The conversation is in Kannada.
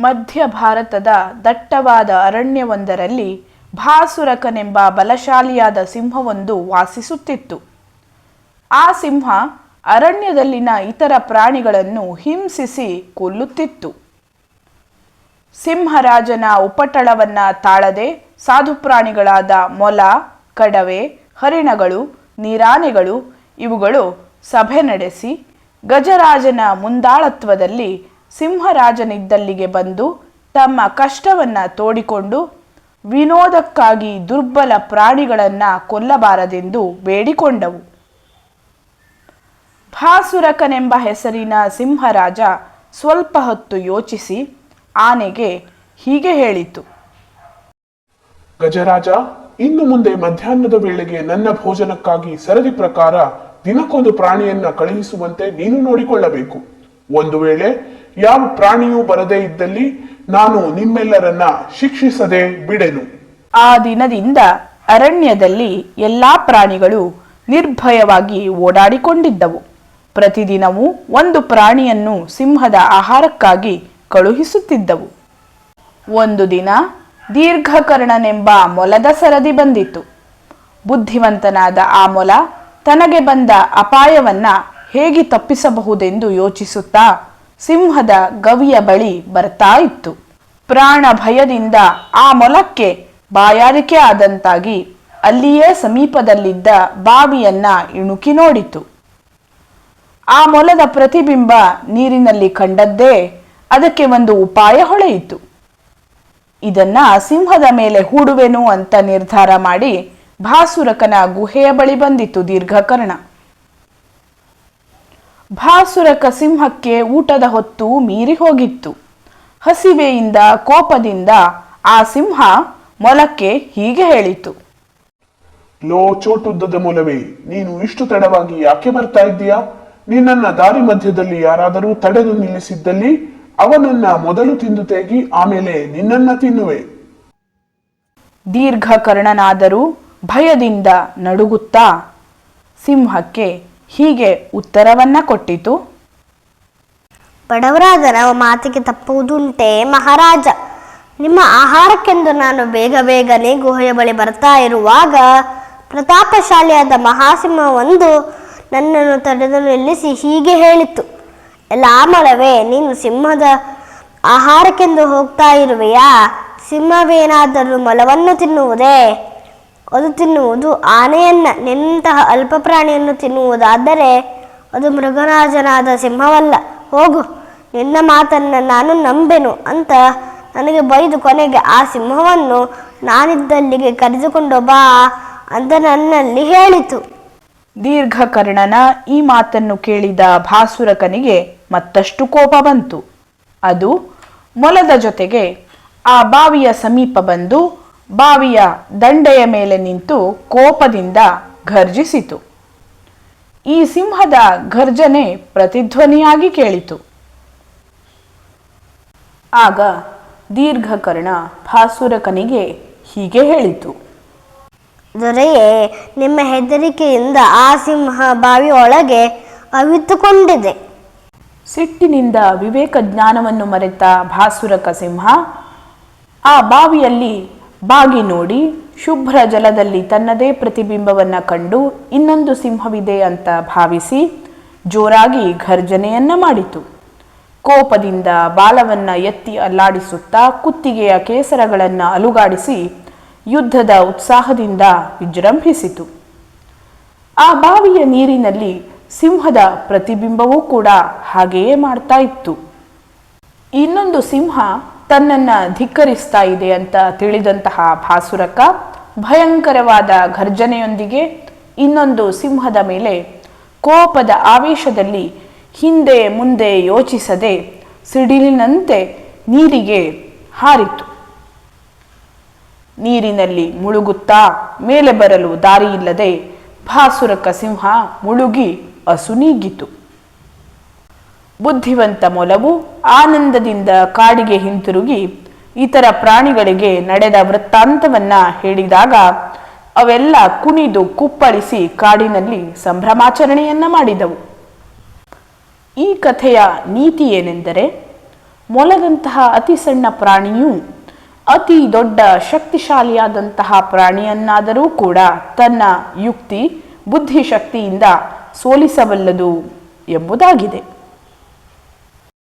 ಮಧ್ಯ ಭಾರತದ ದಟ್ಟವಾದ ಅರಣ್ಯವೊಂದರಲ್ಲಿ ಭಾಸುರಕನೆಂಬ ಬಲಶಾಲಿಯಾದ ಸಿಂಹವೊಂದು ವಾಸಿಸುತ್ತಿತ್ತು. ಆ ಸಿಂಹ ಅರಣ್ಯದಲ್ಲಿನ ಇತರ ಪ್ರಾಣಿಗಳನ್ನು ಹಿಂಸಿಸಿ ಕೊಲ್ಲುತ್ತಿತ್ತು. ಸಿಂಹರಾಜನ ಉಪಟಳವನ್ನ ತಾಳದೆ ಸಾಧುಪ್ರಾಣಿಗಳಾದ ಮೊಲ, ಕಡವೆ, ಹರಿಣಗಳು, ನೀರಾನೆಗಳು ಇವುಗಳು ಸಭೆ ನಡೆಸಿ ಗಜರಾಜನ ಮುಂದಾಳತ್ವದಲ್ಲಿ ಸಿಂಹರಾಜನಿದ್ದಲ್ಲಿಗೆ ಬಂದು ತಮ್ಮ ಕಷ್ಟವನ್ನ ತೋಡಿಕೊಂಡು ವಿನೋದಕ್ಕಾಗಿ ದುರ್ಬಲ ಪ್ರಾಣಿಗಳನ್ನು ಕೊಲ್ಲಬಾರದೆಂದು ಬೇಡಿಕೊಂಡವು. ಭಾಸುರಕನೆಂಬ ಹೆಸರಿನ ಸಿಂಹರಾಜ ಸ್ವಲ್ಪ ಹೊತ್ತು ಯೋಚಿಸಿ ಆನೆಗೆ ಹೀಗೆ ಹೇಳಿತು. ಗಜರಾಜ, ಇನ್ನು ಮುಂದೆ ಮಧ್ಯಾಹ್ನದ ವೇಳೆಗೆ ನನ್ನ ಭೋಜನಕ್ಕಾಗಿ ಸರದಿ ಪ್ರಕಾರ ದಿನಕ್ಕೊಂದು ಪ್ರಾಣಿಯನ್ನ ಕಳುಹಿಸುವಂತೆ ನೀನು ನೋಡಿಕೊಳ್ಳಬೇಕು. ಒಂದು ವೇಳೆ ಯಾವ ಪ್ರಾಣಿಯೂ ಬರದೇ ಇದ್ದಲ್ಲಿ ನಾನು ನಿಮ್ಮೆಲ್ಲರನ್ನ ಶಿಕ್ಷಿಸದೆ ಬಿಡೆನು. ಆ ದಿನದಿಂದ ಅರಣ್ಯದಲ್ಲಿ ಎಲ್ಲಾ ಪ್ರಾಣಿಗಳು ನಿರ್ಭಯವಾಗಿ ಓಡಾಡಿಕೊಂಡಿದ್ದವು. ಪ್ರತಿದಿನವೂ ಒಂದು ಪ್ರಾಣಿಯನ್ನು ಸಿಂಹದ ಆಹಾರಕ್ಕಾಗಿ ಕಳುಹಿಸುತ್ತಿದ್ದವು. ಒಂದು ದಿನ ದೀರ್ಘಕರ್ಣನೆಂಬ ಮೊಲದ ಸರದಿ ಬಂದಿತು ಬುದ್ಧಿವಂತನಾದ ಆ ಮೊಲ ತನಗೆ ಬಂದ ಅಪಾಯವನ್ನ ಹೇಗೆ ತಪ್ಪಿಸಬಹುದೆಂದು ಯೋಚಿಸುತ್ತಾ ಸಿಂಹದ ಗವಿಯ ಬಳಿ ಬರ್ತಾ ಇತ್ತು. ಪ್ರಾಣ ಭಯದಿಂದ ಆ ಮೊಲಕ್ಕೆ ಬಾಯಾರಿಕೆ ಆದಂತಾಗಿ ಅಲ್ಲಿಯೇ ಸಮೀಪದಲ್ಲಿದ್ದ ಬಾವಿಯನ್ನ ಇಣುಕಿ ನೋಡಿತು. ಆ ಮೊಲದ ಪ್ರತಿಬಿಂಬ ನೀರಿನಲ್ಲಿ ಕಂಡದ್ದೇ ಅದಕ್ಕೆ ಒಂದು ಉಪಾಯ ಹೊಳೆಯಿತು. ಇದನ್ನ ಸಿಂಹದ ಮೇಲೆ ಹೂಡುವೆನು ಅಂತ ನಿರ್ಧಾರ ಮಾಡಿ ಭಾಸುರಕನ ಗುಹೆಯ ಬಳಿ ಬಂದಿತು ದೀರ್ಘಕರ್ಣ. ಭಾಸುರಕ ಸಿಂಹಕ್ಕೆ ಊಟದ ಹೊತ್ತು ಮೀರಿ ಹೋಗಿತ್ತು. ಹಸಿವೆಯಿಂದ ಕೋಪದಿಂದ ಆ ಸಿಂಹ ಮೊಲಕ್ಕೆ ಹೀಗೆ ಹೇಳಿತು. ಲೋ ಚೋಟುದ್ದದ ಮೂಲವೇ ನೀನು ಇಷ್ಟು ತಡವಾಗಿ ಯಾಕೆ ಬರ್ತಾ ಇದ್ದೀಯಾ? ನಿನ್ನನ್ನ ದಾರಿ ಮಧ್ಯದಲ್ಲಿ ಯಾರಾದರೂ ತಡೆದು ನಿಲ್ಲಿಸಿದ್ದಲ್ಲಿ ಅವನನ್ನ ಮೊದಲು ತಿಂದು ತೆಗಿ ಆಮೇಲೆ ನಿನ್ನನ್ನ ತಿನ್ನುವೆ. ದೀರ್ಘಕರ್ಣನಾದರೂ ಭಯದಿಂದ ನಡುಗುತ್ತಾ ಸಿಂಹಕ್ಕೆ ಹೀಗೆ ಉತ್ತರವನ್ನ ಕೊಟ್ಟಿತು. ಬಡವರಾದ ಮಾತಿಗೆ ತಪ್ಪುವುದುಂಟೆ ಮಹಾರಾಜ. ನಿಮ್ಮ ಆಹಾರಕ್ಕೆಂದು ನಾನು ಬೇಗ ಬೇಗನೆ ಗುಹೆಯ ಬಳಿ ಬರ್ತಾ ಇರುವಾಗ ಪ್ರತಾಪಶಾಲಿಯಾದ ಮಹಾಸಿಂಹವೊಂದು ನನ್ನನ್ನು ತಡೆದು ನಿಲ್ಲಿಸಿ ಹೀಗೆ ಹೇಳಿತು. ಎಲ್ಲ ಮಳವೇ ನೀನು ಸಿಂಹದ ಆಹಾರಕ್ಕೆಂದು ಹೋಗ್ತಾ ಇರುವೆಯಾ? ಸಿಂಹವೇನಾದರೂ ಮೊಲವನ್ನು ತಿನ್ನುವುದೇ? ಅದು ತಿನ್ನುವುದು ಆನೆಯನ್ನ, ನಿಂತಹ ಅಲ್ಪ ಪ್ರಾಣಿಯನ್ನು ತಿನ್ನುವುದಾದರೆ ಅದು ಮೃಗರಾಜನಾದ ಸಿಂಹವಲ್ಲ. ಹೋಗು, ನಿನ್ನ ಮಾತನ್ನ ನಾನು ನಂಬೆನು ಅಂತ ನನಗೆ ಬೈದು ಕೊನೆಗೆ ಆ ಸಿಂಹವನ್ನು ನಾನಿದ್ದಲ್ಲಿಗೆ ಕರೆದುಕೊಂಡು ಬಾ ಅಂತ ನನ್ನಲ್ಲಿ ಹೇಳಿತು. ದೀರ್ಘಕರ್ಣನ ಈ ಮಾತನ್ನು ಕೇಳಿದ ಭಾಸುರಕನಿಗೆ ಮತ್ತಷ್ಟು ಕೋಪ ಬಂತು. ಅದು ಮೊಲದ ಜೊತೆಗೆ ಆ ಬಾವಿಯ ಸಮೀಪ ಬಂದು ಬಾವಿಯ ದಂಡೆಯ ಮೇಲೆ ನಿಂತು ಕೋಪದಿಂದ ಘರ್ಜಿಸಿತು. ಈ ಸಿಂಹದ ಘರ್ಜನೆ ಪ್ರತಿಧ್ವನಿಯಾಗಿ ಕೇಳಿತು. ಆಗ ದೀರ್ಘಕರ್ಣ ಭಾಸುರಕನಿಗೆ ಹೀಗೆ ಹೇಳಿತು. ದೊರೆಯೇ ನಿಮ್ಮ ಹೆದರಿಕೆಯಿಂದ ಆ ಸಿಂಹ ಬಾವಿ ಒಳಗೆ ಅವಿತುಕೊಂಡಿದೆ. ಸಿಟ್ಟಿನಿಂದ ವಿವೇಕ ಜ್ಞಾನವನ್ನು ಮರೆತ ಭಾಸುರಕ ಸಿಂಹ ಆ ಬಾವಿಯಲ್ಲಿ ಬಾಗಿ ನೋಡಿ ಶುಭ್ರ ಜಲದಲ್ಲಿ ತನ್ನದೇ ಪ್ರತಿಬಿಂಬವನ್ನು ಕಂಡು ಇನ್ನೊಂದು ಸಿಂಹವಿದೆ ಅಂತ ಭಾವಿಸಿ ಜೋರಾಗಿ ಘರ್ಜನೆಯನ್ನ ಮಾಡಿತು. ಕೋಪದಿಂದ ಬಾಲವನ್ನ ಎತ್ತಿ ಅಲ್ಲಾಡಿಸುತ್ತಾ ಕುತ್ತಿಗೆಯ ಕೇಸರಗಳನ್ನು ಅಲುಗಾಡಿಸಿ ಯುದ್ಧದ ಉತ್ಸಾಹದಿಂದ ವಿಜೃಂಭಿಸಿತು. ಆ ಬಾವಿಯ ನೀರಿನಲ್ಲಿ ಸಿಂಹದ ಪ್ರತಿಬಿಂಬವೂ ಕೂಡ ಹಾಗೆಯೇ ಮಾಡ್ತಾ ಇತ್ತು. ಇನ್ನೊಂದು ಸಿಂಹ ತನ್ನನ್ನ ಧಿಕ್ಕರಿಸ್ತಾ ಇದೆ ಅಂತ ತಿಳಿದಂತಹ ಭಾಸುರಕ ಭಯಂಕರವಾದ ಘರ್ಜನೆಯೊಂದಿಗೆ ಇನ್ನೊಂದು ಸಿಂಹದ ಮೇಲೆ ಕೋಪದ ಆವೇಶದಲ್ಲಿ ಹಿಂದೆ ಮುಂದೆ ಯೋಚಿಸದೆ ಸಿಡಿಲಿನಂತೆ ನೀರಿಗೆ ಹಾರಿತು. ನೀರಿನಲ್ಲಿ ಮುಳುಗುತ್ತಾ ಮೇಲೆ ಬರಲು ದಾರಿಯಿಲ್ಲದೆ ಭಾಸುರಕ ಸಿಂಹ ಮುಳುಗಿ ಅಸುನೀಗಿತು. ಬುದ್ಧಿವಂತ ಮೊಲವು ಆನಂದದಿಂದ ಕಾಡಿಗೆ ಹಿಂತಿರುಗಿ ಇತರ ಪ್ರಾಣಿಗಳಿಗೆ ನಡೆದ ವೃತ್ತಾಂತವನ್ನ ಹೇಳಿದಾಗ ಅವೆಲ್ಲ ಕುಣಿದು ಕುಪ್ಪಳಿಸಿ ಕಾಡಿನಲ್ಲಿ ಸಂಭ್ರಮಾಚರಣೆಯನ್ನ ಮಾಡಿದವು. ಈ ಕಥೆಯ ನೀತಿ ಏನೆಂದರೆ ಮೊಲದಂತಹ ಅತಿ ಸಣ್ಣ ಪ್ರಾಣಿಯು ಅತಿ ದೊಡ್ಡ ಶಕ್ತಿಶಾಲಿಯಾದಂತಹ ಪ್ರಾಣಿಯನ್ನಾದರೂ ಕೂಡ ತನ್ನ ಯುಕ್ತಿ, ಬುದ್ಧಿಶಕ್ತಿಯಿಂದ ಸೋಲಿಸಬಲ್ಲದು ಎಂಬುದಾಗಿದೆ.